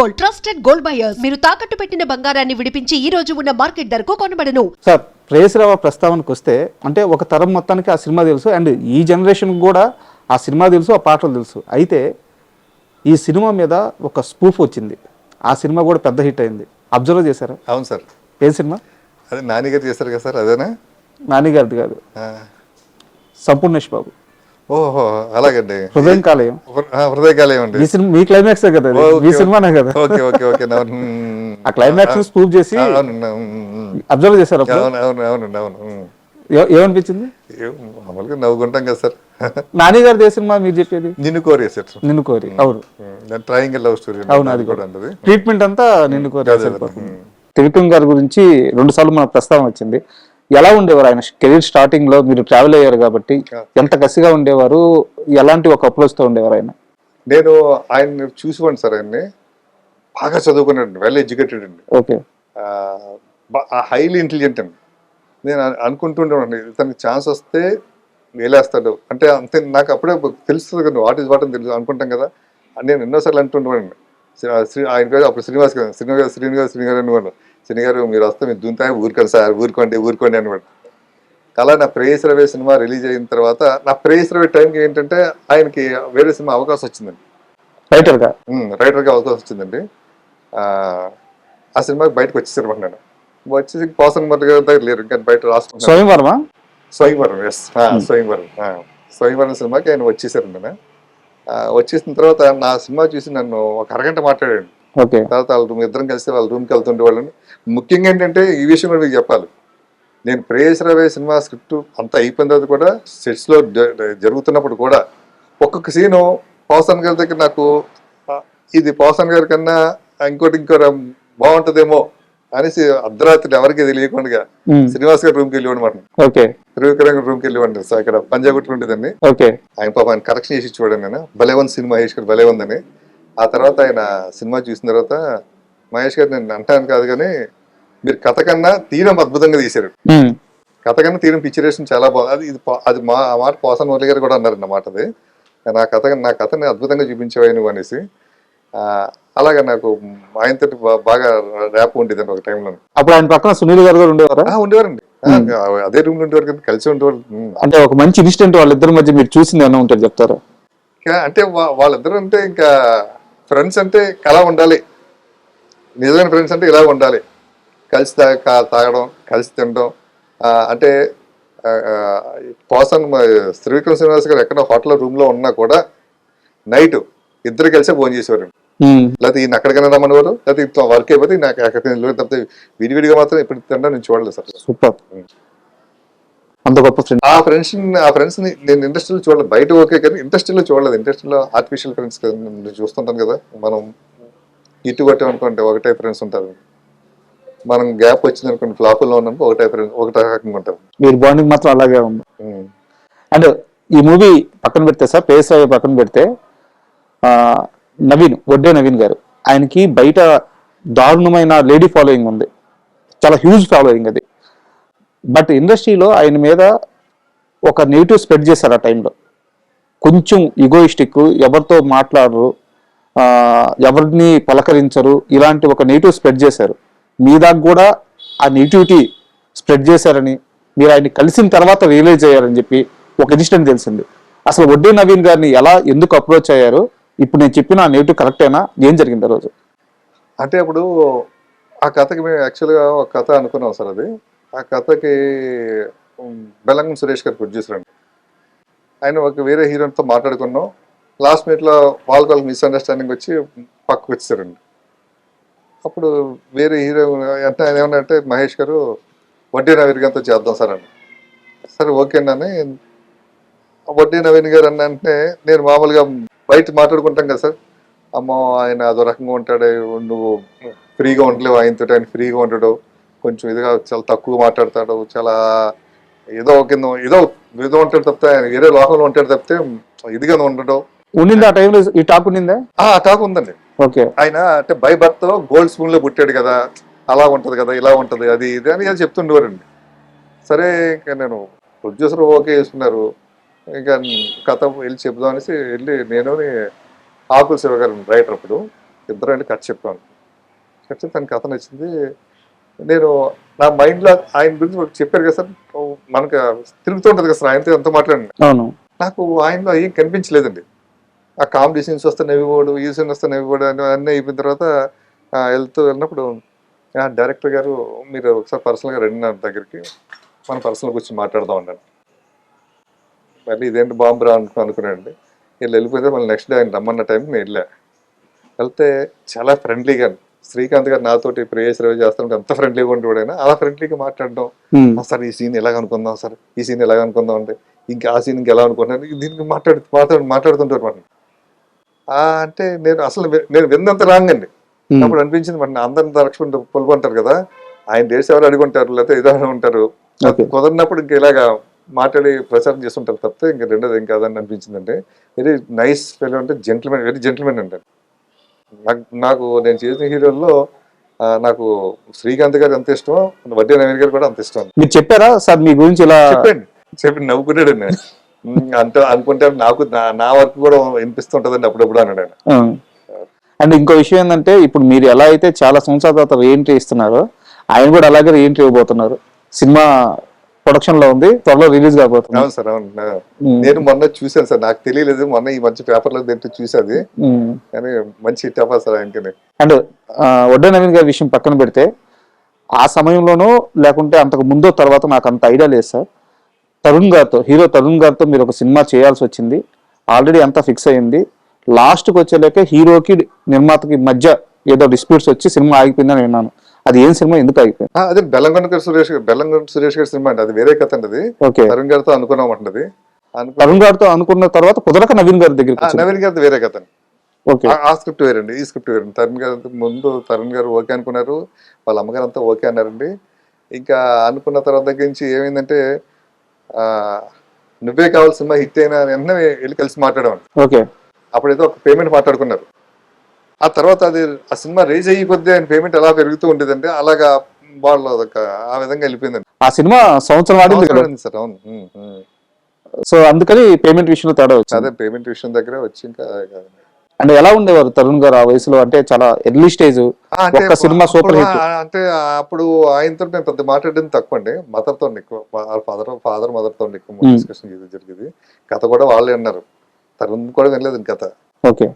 Gold trusted gold buyers మీరు తాకట్టు పెట్టిన బంగారాన్ని విడిపించి ఈ రోజు ఉన్న మార్కెట్ ధరకు కొనబడను. సార్ ప్రేయసరావ ప్రస్తావనకు వస్తే అంటే ఒక తరం మొత్తానికి ఆ సినిమా తెలుసు అండ్ ఈ జనరేషన్ కూడా ఆ సినిమా తెలుసు ఆ పాటలు తెలుసు. అయితే ఈ సినిమా మీద ఒక స్పూఫ్ వచ్చింది. ఆ సినిమా కూడా పెద్ద హిట్ అయింది. అబ్జర్వ్ చేశారా? అవును సార్. ఏ సినిమా? అదే నాన్నగారు చేశారు కదా సార్ అదేనా? నానిగారిది కాదు. ఆ. సంపూర్ణేష్ బాబు. ఓహో అలాగండి. హృదయం కాలేయం. ఆ, హృదయకాలయం అండి. మీ క్లైమాక్స్ కదా మీ. సినిమానే కదా? Okay okay okay. ఆ క్లైమాక్స్ స్పూఫ్ చేసి. అబ్జర్వ్ చేశారు అప్పుడు? అవును అవును అవును ఏమనిపించింది? మామూలుగా నవ్వుకుంటాం కదా సార్. నానిగారిది ఏ సినిమా మీరు చెప్పేది? నిన్ను కోరే సార్. నిన్ను కోరి అవును. ట్రయింగల్ లవ్ స్టోరీ అవును, అది కూడా ట్రీట్మెంట్ అంతా నిన్ను కోరి త్రివిక్రమ్ గారి గురించి రెండు సార్లు మన ప్రస్తావన వచ్చింది. ఎలా ఉండేవారు ఆయన? కెరీర్ స్టార్టింగ్లో మీరు ట్రావెల్ అయ్యారు కాబట్టి ఎంత కసిగా ఉండేవారు? ఎలాంటి ఒక అప్రోచ్తో ఉండేవారు ఆయన? నేను ఆయన చూసివ్వండి సార్ ఆయన్ని. బాగా చదువుకున్నాడు వెల్ ఎడ్యుకేటెడ్ అండి. ఓకే. హైలీ ఇంటెలిజెంట్ అండి. నేను అను- అనుకుంటుండేవాడిని ఇతనికి ఛాన్స్ వస్తే వేలేస్తాడు అంటే అంతే నాకు అప్పుడే తెలుస్తుంది కదా వాట్ ఈస్ వాట్ అని తెలుసు అనుకుంటాం కదా. నేను ఎన్నోసార్లు అంటుండేవాడిని. శ్రీ- ఆయన అప్పుడు శ్రీనివాస్ గారు శ్రీనివాస్ శ్రీనివాస్ శ్రీనివాస్ అనేవాడు శ్రీని గారు మీరు వస్తే మీరు దుంతాయి ఊరుకోండి సార్ ఊరుకోండి ఊరుకోండి అనేవాడు అలా నా ప్రేయస్ రవే సినిమా రిలీజ్ అయిన తర్వాత నా ప్రేయస్ రవే టైంకి ఏంటంటే ఆయనకి వేరే సినిమా అవకాశం వచ్చిందండి. రైటర్గా? రైటర్గా అవకాశం వచ్చిందండి. ఆ, సినిమాకి బయటకు వచ్చేసారు అనమాట నేను వచ్చేసి పోసన్ మర్రి గారి దగ్గర లేరు ఇంకా బయట రాసుకున్నాను స్వయంవరమా? స్వయంవరం ఎస్ స్వయంవరం స్వయంవరం సినిమాకి ఆయన వచ్చేసారు నేను వచ్చేసిన తర్వాత నా సినిమా చూసి నన్ను ఒక అరగంట మాట్లాడాడు. తర్వాత వాళ్ళ రూమ్ ఇద్దరం కలిసి వాళ్ళ రూమ్కి వెళ్తుండే వాళ్ళని. ముఖ్యంగా ఏంటంటే ఈ విషయం కూడా మీకు చెప్పాలి. నేను ప్రేయస్ రవే సినిమా స్క్రిప్ట్ అంతా అయిపోయిన తర్వాత కూడా సెట్స్లో జరుగుతున్నప్పుడు కూడా ఒక్కొక్క సీను పవసన్ గారి దగ్గర నాకు ఇది పవసన్ గారి కన్నా ఇంకోటి ఇంకో బాగుంటుందేమో అనేసి అర్ధరాత్రి ఎవరికి తెలియకుండా శ్రీనివాస్ గారి రూమ్కి వెళ్ళి అనమాట ఓకే. త్రివిక్రమ్ గారి రూమ్కి వెళ్ళి సో ఇక్కడ పంజాగుట్లు ఉంటుందండి ఓకే. ఆయన పాప ఆయన కరెక్షన్ చేసి చూడండి నేను. భలే ఉంది సినిమా భలే ఉందని. ఆ తర్వాత ఆయన సినిమా చూసిన తర్వాత మహేష్ గారు నేను అంటాను కాదు కానీ మీరు కథ కన్నా తీరం అద్భుతంగా తీశారు. కథ కన్నా తీరం పిక్చరేషన్ చాలా బాగుంది అది ఇది అది మా ఆ మాట పోసన్ మురళి గారు కూడా అన్నారు అన్నమాట అది. నా కథ నా కథని అద్భుతంగా చూపించేవాయి నువ్వు అనేసి. అలాగా నాకు ఆయనతో బాగా ర్యాప్ ఉండేదండి ఒక టైంలో అప్పుడు ఆయన పక్కన సునీల్ గారు కూడా ఉండేవారా? ఉండేవారండి. అదే రూమ్లో ఉండేవారు కలిసి ఉండేవారు. అంటే ఒక మంచి ఇన్సిడెంట్ వాళ్ళిద్దరి మధ్య మీరు చూసింది ఏమైనా ఉంటుంది చెప్తారా? అంటే వాళ్ళిద్దరూ అంటే ఇంకా ఫ్రెండ్స్ అంటే అలా ఉండాలి. నిజమైన ఫ్రెండ్స్ అంటే ఇలా ఉండాలి. కలిసి తా తాగడం కలిసి తినడం అంటే పోసన్ శ్రీవిక్రమ్ శ్రీనివాస్ గారు ఎక్కడ హోటల్ రూమ్లో ఉన్నా కూడా నైట్ ఇద్దరు కలిసే భోజనం చేసేవారు లేకపోతే ఈయన అక్కడికైనా రమ్మనేవారు లేకపోతే ఇట్లా వర్క్ అయిపోతే నాకు ఎక్కడ తప్పితే విడివిడిగా మాత్రం ఇప్పుడు తినడం నేను చూడలేదు సార్. సూపర్. అంత గొప్ప ఫ్రెండ్ ఆ ఫ్రెండ్స్ ఆ ఫ్రెండ్స్ని నేను ఇండస్ట్రీలో చూడలేదు. బయట ఓకే కానీ ఇండస్ట్రీలో చూడలేదు. ఇండస్ట్రీలో ఆర్టిఫిషియల్ ఫ్రెండ్స్ చూస్తుంటాను కదా. మనం ఇటు కొట్టాం అనుకోండి ఒకటే ఫ్రెండ్స్ ఉంటారు. మనం గ్యాప్ వచ్చింది అనుకోండి ఫ్లాపుల్లో ఉన్నప్పుడు ఒకటే ఫ్రెండ్స్ ఒకటే రకంగా ఉంటారు మీరు బాండింగ్ మాత్రం అలాగే ఉంది. అండ్ ఈ మూవీ పక్కన పెడితే సార్ పేస్ రావు పక్కన పెడితే నవీన్ వడ్డే నవీన్ గారు. ఆయనకి బయట దారుణమైన లేడీ ఫాలోయింగ్ ఉంది. చాలా హ్యూజ్ ఫాలోయింగ్ అది. బట్ ఇండస్ట్రీలో ఆయన మీద ఒక నెగిటివ్ స్ప్రెడ్ చేశారు ఆ టైంలో. కొంచెం ఇగోయిస్టిక్ ఎవరితో మాట్లాడరు ఎవరిని పలకరించరు ఇలాంటి ఒక నెగిటివ్ స్ప్రెడ్ చేశారు. మీ దాకా కూడా ఆ నెగిటివిటీ స్ప్రెడ్ చేశారని మీరు ఆయన్ని కలిసిన తర్వాత రియలైజ్ అయ్యారని చెప్పి ఒక ఇన్సిడెంట్ తెలిసింది. అసలు వడ్డీ నవీన్ గారిని ఎలా ఎందుకు అప్రోచ్ అయ్యారు? ఇప్పుడు నేను చెప్పిన ఆ నెగిటివ్ కరెక్టేనా ఏం జరిగింది ఆ రోజు? అంటే అప్పుడు ఆ కథకి మేము యాక్చువల్గా ఒక కథ అనుకున్నాం సార్ అది. ఆ కథకి ఉమ్, బెల్లంగం సురేష్ గారు ప్రొడ్యూసర్ అండి. ఆయన ఒక వేరే హీరోతో మాట్లాడుకున్నాం. లాస్ట్ మినిట్లో వాళ్ళకి వాళ్ళకి మిస్అండర్స్టాండింగ్ వచ్చి పక్కకు వచ్చారండి అప్పుడు వేరే హీరో అంటే ఆయన ఏమన్నంటే మహేష్ గారు వడ్డీ నవీన్గారితో చేద్దాం సార్ అని సరే ఓకేనని వడ్డీ నవీన్ గారు అన్న అంటే నేను మామూలుగా బయట మాట్లాడుకుంటాం కదా సార్. అమ్మో ఆయన అదో రకంగా ఉంటాడు నువ్వు ఫ్రీగా ఉండలేవు ఆయనతో ఆయన ఫ్రీగా ఉండడు. కొంచెం ఇదిగా చాలా తక్కువ మాట్లాడతాడు చాలా ఏదో కింద ఏదో ఏదో ఉంటాడు తప్పితే ఆయన వేరే లోకంలో ఉంటాడు తప్పితే ఇదిగా ఉండడు. ఉండింది ఆ టైంలో ఈ టాక్ ఉండిందా? ఆ టాక్ ఉందండి. ఓకే. ఆయన అంటే బై బర్త్ గోల్డ్ స్పూన్లో పుట్టాడు కదా అలా ఉంటది కదా ఇలా ఉంటది అది ఇది అని అది చెప్తుండేవారండి. సరే ఇంకా నేను ప్రొడ్యూసర్ ఓకే చేసుకున్నారు ఇంకా కథ వెళ్ళి చెప్దాం అనేసి వెళ్ళి నేను ఆకుల శివ గారు రైటర్ అప్పుడు ఇద్దరు వెళ్ళి కట్ చెప్పాను తనకి కథ నచ్చింది నేను నా మైండ్లో ఆయన గురించి చెప్పారు కదా సార్. మనకు తిరుగుతుంటది కదా సార్. ఆయనతో ఎంత మాట్లాడిన అవును. నాకు ఆయనలో ఏం కనిపించలేదండి. ఆ కామెడీ సీన్స్ వస్తే నవ్విపోడు ఈ సీన్ వస్తే నవ్విపోడు అని అన్నీ అయిపోయిన తర్వాత వెళ్తూ వెళ్ళినప్పుడు ఆ, డైరెక్టర్ గారు మీరు ఒకసారి పర్సనల్గా రండి నా దగ్గరికి. మనం పర్సనల్ కూర్చొని మాట్లాడదాం అన్నాడు. మళ్ళీ ఇదేంటి బాంబు రా అనుకో అనుకున్నానండి వీళ్ళు వెళ్ళిపోతే మళ్ళీ నెక్స్ట్ డే ఆయన రమ్మన్న టైంకి నేను వెళ్ళా. వెళ్తే చాలా ఫ్రెండ్లీగా శ్రీకాంత్ గారు నాతోటి ప్రేయస్ రవి చేస్తుంటే ఎంత ఫ్రెండ్లీగా ఆయన అలా ఫ్రెండ్లీగా మాట్లాడడం. ఉమ్, "ఆ, సార్ ఈ సీన్ ఎలాగ అనుకుందాం సార్? ఈ సీన్ ఎలాగ అనుకుందాం అంటే ఇంకా ఆ సీన్ ఇంకా ఎలా అనుకుంటున్నారు దీనికి మాట్లాడు మాట్లాడు మాట్లాడుతుంటారు ఆ అంటే నేను అసలు నేను విన్నంత రాంగ్ అండి. అప్పుడు అనిపించింది మరి అందరిని తరచుకుంటూ పొలుకుంటారు కదా ఆయన డేట్స్ ఎవరు అడుగుంటారు లేకపోతే ఏదో ఉంటారు. కుదరినప్పుడు ఇంకా ఇలాగా మాట్లాడి ప్రచారం చేస్తుంటారు తప్పితే ఇంకా రెండోది ఏం కాదని అనిపించింది అంటే వెరీ నైస్ ఫెలో అంటే జెంట్మెన్ వెరీ జెంట్మెన్ అంటారు. నాకు నాకు నేను చేసిన హీరోల్లో నాకు శ్రీకాంత్ గారు ఎంత ఇష్టం వడ్డీ నవీన్ గారు కూడా అంత ఇష్టం. మీరు చెప్పారా సార్ మీ గురించి ఇలా చెప్పండి. చెప్పి నవ్వుకున్నాడు ఉమ్, అంటే అనుకుంటే నాకు నా- వర్క్ కూడా వినిపిస్తుంటదండి అప్పుడప్పుడు అన్నాడు ఆయన. అండ్ ఇంకో విషయం ఏంటంటే ఇప్పుడు మీరు ఎలా అయితే చాలా సంవత్సరాల తర్వాత రీఎంట్రీ ఇస్తున్నారో ఆయన కూడా అలాగే రీఎంట్రీ ఇవ్వబోతున్నారు. సినిమా ప్రొడక్షన్లో ఉంది. త్వరలో రిలీజ్ కాబోతుంది. అవును సార్ అవును. నేను మొన్న చూశాను సార్. నాకు తెలియలేదు మొన్న ఈ మంచి పేపర్లో తింటూ చూసేది. కానీ మంచి హిట్ అవ్వాలి సార్ ఆయనకి అండ్ వడ్డే నవీన్ గారి విషయం పక్కన పెడితే ఆ సమయంలోనో లేకుంటే అంతకు ముందో తర్వాత నాకు అంత ఐడియా లేదు సార్. తరుణ్ గారితో హీరో తరుణ్ గారితో మీరు ఒక సినిమా చేయాల్సి వచ్చింది. ఆల్రెడీ అంతా ఫిక్స్ అయింది. లాస్ట్కి వచ్చేలేక హీరోకి నిర్మాతకి మధ్య ఏదో డిస్ప్యూట్స్ వచ్చి సినిమా ఆగిపోయిందని విన్నాను. అది ఏం సినిమా? ఎందుకు ఆగిపోయింది? అదే బెల్లంకొండ సురేష్ గారు బెల్లంకొండ సురేష్ గారి సినిమా అండి. అది వేరే కథ అండి అది. ఓకే. తరుణ్ గారితో అనుకున్నాం అంటది తరుణ్ గారితో అనుకున్న తర్వాత కుదరక నవీన్ గారి వచ్చింది. నవీన్ గారిది వేరే కథ అండి. ఓకే. ఆ- స్క్రిప్ట్ వేరండి ఈ స్క్రిప్ట్ వేరండి. తరుణ్ గారు ముందు తరుణ్ గారు ఓకే అనుకున్నారు వాళ్ళ అమ్మగారు అంతా ఓకే అన్నారండి. ఇంకా అనుకున్న తర్వాత దగ్గర నుంచి ఏమైందంటే ఆ, నువ్వే కావాలి సినిమా హిట్ అయినా వెంటనే వెళ్ళి కలిసి మాట్లాడమని ఓకే. అప్పుడైతే ఒక పేమెంట్ మాట్లాడుకున్నారు. ఆ తర్వాత అది ఆ సినిమా రేజ్ అయ్యి కొద్దీ ఆయన పేమెంట్ ఎలా పెరుగుతూ ఉండేదంటే అలాగా వాళ్ళు అదొక ఆ విధంగా వెళ్ళిపోయిందండి. ఆ సినిమా సంవత్సరం ఆడింది సార్ అవును. సో అందుకని పేమెంట్ విషయంలో తేడా వచ్చింది. అదే పేమెంట్ విషయం దగ్గర వచ్చి ఇంకా అంటే ఎలా ఉండేవారు తరుణ్ గారు ఆ వయసులో? అంటే చాలా ఎర్లీ స్టేజ్ ఒక్క సినిమా సూపర్ హిట్. అంటే అప్పుడు ఆయనతో నేను పెద్ద మాట్లాడింది తక్కువ అండి మదర్తో ఎక్కువ ఫాదర్ ఫాదర్ మదర్తో ఎక్కువ. డిస్కషన్ జరిగేది. కథ కూడా వాళ్ళే అన్నారు. తరుణ్ కూడా వినలేదు కథ. ఓకే.